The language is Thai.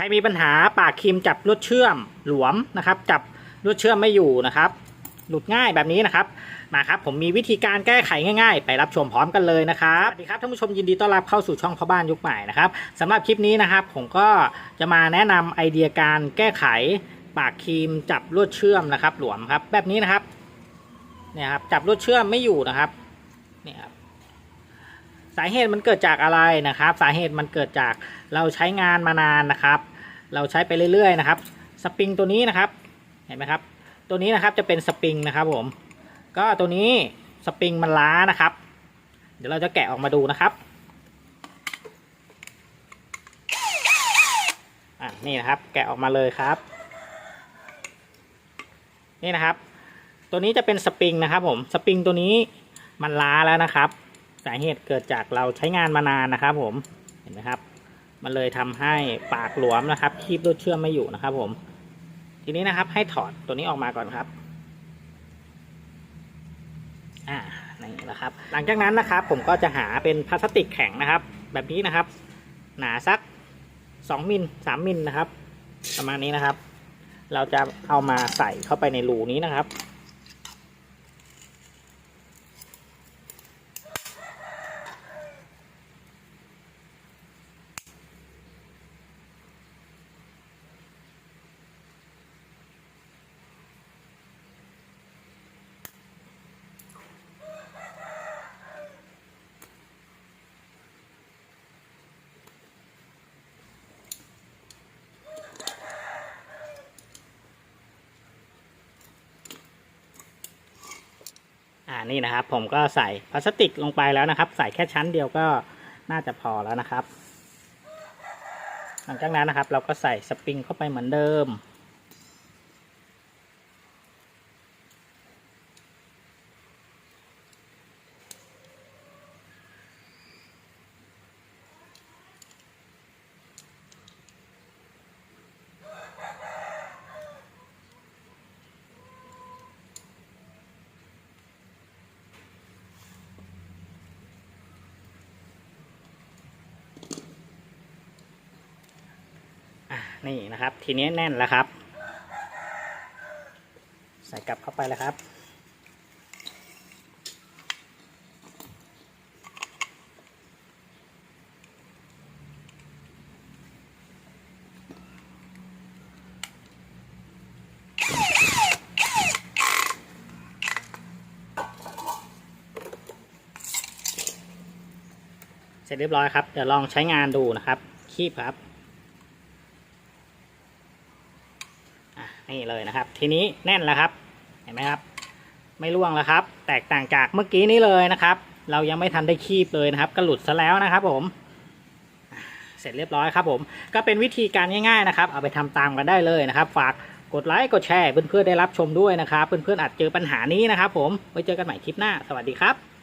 ใครมีปัญหาปากครีมจับลวดเชื่อมหลวมนะครับ จับลวดเชื่อมไม่อยู่นะครับ หลุดง่ายแบบนี้นะครับมาครับผมมีวิธีการแก้ไขง่ายๆ ไปรับชมพร้อมกันเลยนะครับสวัสดีครับท่านผู้ชมยินดีต้อนรับเข้าสู่ช่องพ่อบ้านยุคใหม่นะครับสำหรับคลิปนี้นะครับ ผมก็จะมาแนะนำไอเดียการแก้ไขปากครีมจับลวดเชื่อมนะครับ หลวมครับ แบบนี้นะครับเนี่ยครับจับลวดเชื่อมไม่อยู่นะครับเนี่ยครับ สาเหตุมันเกิดจากอะไรนะครับ สาเหตุมันเกิดจากเราใช้งานมานานนะครับ เราใช้ไปเรื่อยๆนะครับ สปริงตัวนี้นะครับเห็นไหมครับ ตัวนี้นะครับจะเป็นสปริงนะครับผม ก็ตัวนี้สปริงมันล้านะครับ เดี๋ยวเราจะแกะออกมาดูนะครับอะนี่นะครับ แกะออกมาเลยครับ นี่นะครับ ตัวนี้จะเป็นสปริงนะครับผม สปริงตัวนี้มันล้าแล้วนะครับาเหตุเกิดจากเราใช้งานมานานนะครับ ผมเห็นไหมครับ มันเลยทำให้ปากหลวมนะครับ คีบลวดเชื่อมไม่อยู่นะครับ ผม ทีนี้นะครับ ให้ถอดตัวนี้ออกมาก่อนครับอ่านี่นะครับ หลังจากนั้นนะครับ ผมก็จะหาเป็นพลาสติกแข็งนะครับ แบบนี้นะครับ หนาสักสองมิลสามมิลนะครับ ประมาณนี้นะครับ เราจะเอามาใส่เข้าไปในรูนี้นะครับ นี่นะครับ ผมก็ใส่พลาสติกลงไปแล้วนะครับ ใส่แค่ชั้นเดียวก็น่าจะพอแล้วนะครับ หลังจากนั้นนะครับ เราก็ใส่สปริงเข้าไปเหมือนเดิม นี่นะครับ ทีนี้แน่นแล้วครับ ใส่กลับเข้าไปแล้วครับ เสร็จเรียบร้อยครับ เดี๋ยวลองใช้งานดูนะครับ คีบครับ อะ นี่เลยนะครับ ทีนี้แน่นแล้วครับ เห็นไหมครับ ไม่ร่วงแล้วครับ แตกต่างจากเมื่อกี้นี้เลยนะครับ เรายังไม่ทันได้คีบเลยนะครับ ก็หลุดซะแล้วนะครับ ผม เสร็จเรียบร้อยครับ ผม ก็เป็นวิธีการง่ายๆนะครับ เอาไปทำตามกันได้เลยนะครับ ฝากกดไลค์กดแชร์เพื่อนๆได้รับชมด้วยนะครับ เพื่อนๆอาจเจอปัญหานี้นะครับ ผมไว้เจอกันใหม่คลิปหน้า สวัสดีครับ